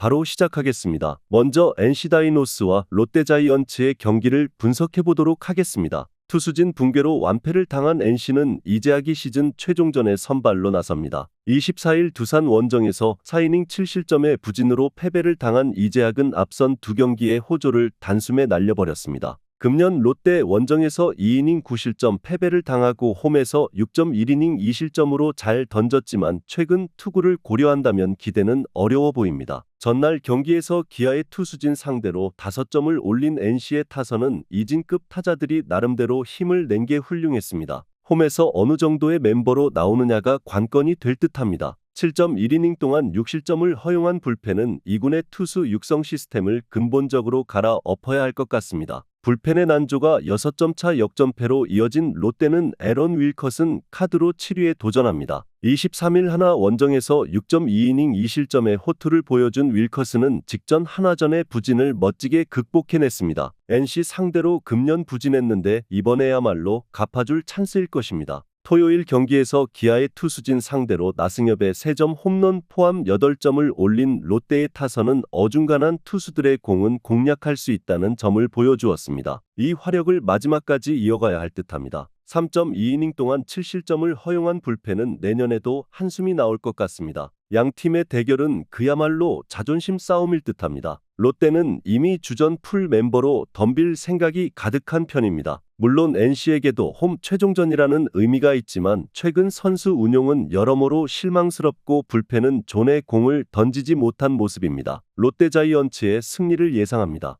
바로 시작하겠습니다. 먼저 NC 다이노스와 롯데 자이언츠의 경기를 분석해 보도록 하겠습니다. 투수진 붕괴로 완패를 당한 NC는 이재학이 시즌 최종전에 선발로 나섭니다. 24일 두산 원정에서 4이닝 7실점의 부진으로 패배를 당한 이재학은 앞선 두 경기의 호조를 단숨에 날려버렸습니다. 금년 롯데 원정에서 2이닝 9실점 패배를 당하고 홈에서 6.1이닝 2실점으로 잘 던졌지만 최근 투구를 고려한다면 기대는 어려워 보입니다. 전날 경기에서 기아의 투수진 상대로 5점을 올린 NC의 타선은 이진급 타자들이 나름대로 힘을 낸 게 훌륭했습니다. 홈에서 어느 정도의 멤버로 나오느냐가 관건이 될 듯합니다. 7.1이닝 동안 6실점을 허용한 불펜은 2군의 투수 육성 시스템을 근본적으로 갈아 엎어야 할 것 같습니다. 불펜의 난조가 6점 차 역전패로 이어진 롯데는 에런 윌컷은 카드로 7위에 도전합니다. 23일 하나 원정에서 6.2이닝 2실점의 호투를 보여준 윌커스는 직전 하나전의 부진을 멋지게 극복해냈습니다. NC 상대로 금년 부진했는데 이번에야말로 갚아줄 찬스일 것입니다. 토요일 경기에서 기아의 투수진 상대로 나승엽의 3점 홈런 포함 8점을 올린 롯데의 타선은 어중간한 투수들의 공은 공략할 수 있다는 점을 보여주었습니다. 이 화력을 마지막까지 이어가야 할 듯합니다. 3.2이닝 동안 7실점을 허용한 불펜은 내년에도 한숨이 나올 것 같습니다. 양 팀의 대결은 그야말로 자존심 싸움일 듯합니다. 롯데는 이미 주전 풀 멤버로 덤빌 생각이 가득한 편입니다. 물론 NC에게도 홈 최종전이라는 의미가 있지만 최근 선수 운용은 여러모로 실망스럽고 불펜은 존의 공을 던지지 못한 모습입니다. 롯데 자이언츠의 승리를 예상합니다.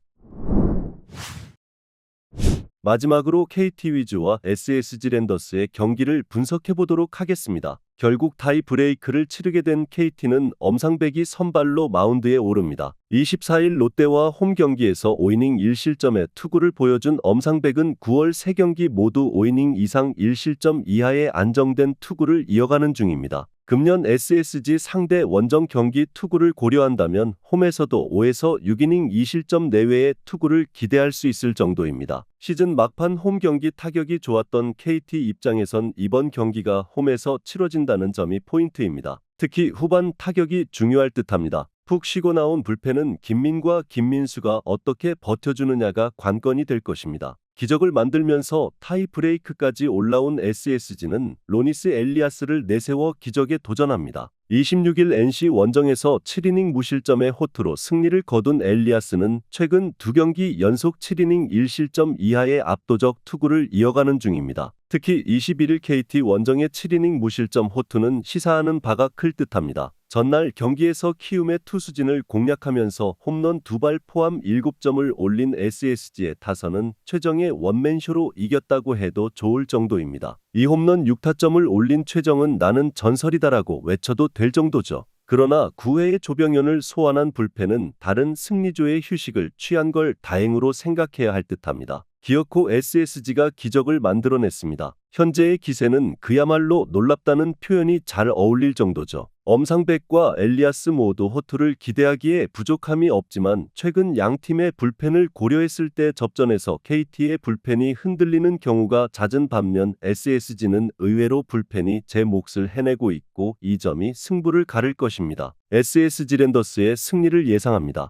마지막으로 KT 위즈와 SSG 랜더스의 경기를 분석해 보도록 하겠습니다. 결국 타이 브레이크를 치르게 된 KT는 엄상백이 선발로 마운드에 오릅니다. 24일 롯데와 홈 경기에서 5이닝 1실점의 투구를 보여준 엄상백은 9월 3경기 모두 5이닝 이상 1실점 이하의 안정된 투구를 이어가는 중입니다. 금년 SSG 상대 원정 경기 투구를 고려한다면 홈에서도 5에서 6이닝 2실점 내외의 투구를 기대할 수 있을 정도입니다. 시즌 막판 홈 경기 타격이 좋았던 KT 입장에선 이번 경기가 홈에서 치러진다는 점이 포인트입니다. 특히 후반 타격이 중요할 듯합니다. 푹 쉬고 나온 불펜은 김민과 김민수가 어떻게 버텨주느냐가 관건이 될 것입니다. 기적을 만들면서 타이 브레이크까지 올라온 SSG는 로니스 엘리아스를 내세워 기적에 도전합니다. 26일 NC 원정에서 7이닝 무실점의 호투로 승리를 거둔 엘리아스는 최근 두 경기 연속 7이닝 1실점 이하의 압도적 투구를 이어가는 중입니다. 특히 21일 KT 원정의 7이닝 무실점 호투는 시사하는 바가 클 듯합니다. 전날 경기에서 키움의 투수진을 공략하면서 홈런 두 발 포함 7점을 올린 SSG의 타선은 최정의 원맨쇼로 이겼다고 해도 좋을 정도입니다. 이 홈런 6타점을 올린 최정은 나는 전설이다라고 외쳐도 될 정도죠. 그러나 9회의 조병현을 소환한 불펜은 다른 승리조의 휴식을 취한 걸 다행으로 생각해야 할 듯합니다. 기어코 SSG가 기적을 만들어냈습니다. 현재의 기세는 그야말로 놀랍다는 표현이 잘 어울릴 정도죠. 엄상백과 엘리아스 모두 호투를 기대하기에 부족함이 없지만 최근 양 팀의 불펜을 고려했을 때 접전에서 KT의 불펜이 흔들리는 경우가 잦은 반면 SSG는 의외로 불펜이 제 몫을 해내고 있고 이 점이 승부를 가를 것입니다. SSG 랜더스의 승리를 예상합니다.